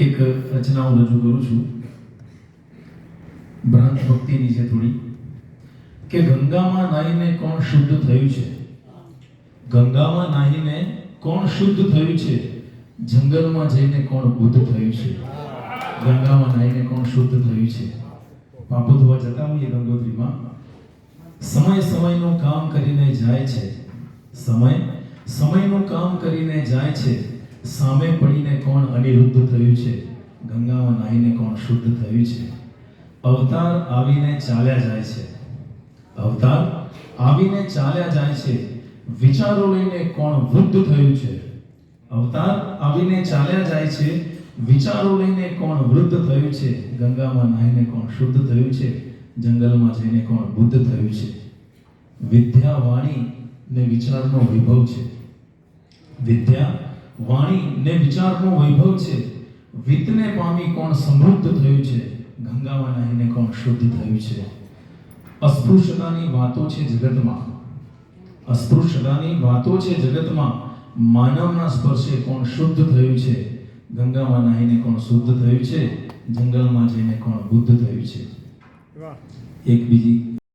એક રચના રજૂ કરું છું. ભ્રાંત ભક્તિની છે થોડી. કે ગંગામાં નાહીને કોણ શુદ્ધ થયું છે? ગંગામાં નાહીને કોણ શુદ્ધ થયું છે? જંગલમાં જઈને કોણ બુદ્ધ થયું છે? ગંગામાં નાહીને કોણ શુદ્ધ થયું છે? પાપો ધોવા જતા હોઈએ ગંગોત્રીમાં. સમય સમયનું કામ કરીને જાય છે. સમય સમયનું કામ કરીને જાય છે. સામે પડીને કોણ અનિરુદ્ધ થયું છે? ગંગામાં નાહીને કોણ શુદ્ધ થયું છે? અવતાર આવીને ચાલ્યા જાય છે. અવતાર આવીને ચાલ્યા જાય છે. વિચારો લઈને કોણ વૃદ્ધ થયું છે? અવતાર આવીને ચાલ્યા જાય છે. વિચારો લઈને કોણ વૃદ્ધ થયું છે? ગંગામાં નાહીને કોણ શુદ્ધ થયું છે? જંગલમાં જઈને કોણ બુદ્ધ થયું છે? વિદ્યા વાણી ને વિચારનો વૈભવ છે. વિદ્યા વાણી ને વિચારનો વૈભવ છે. વિતને પામી કોણ સમૃદ્ધ થયું છે? ગંગામાં નાહીને કોણ શુદ્ધ થયું છે? અસ્પૃશ્યતાની વાતો છે જગતમાં. અસ્પૃશ્યતાની વાતો છે જગતમાં. માનવના સ્પર્શે કોણ શુદ્ધ થયું છે? ગંગામાં નાહીને કોણ શુદ્ધ થયું છે? જંગલમાં જઈને કોણ બુદ્ધ થયું છે? એક બીજી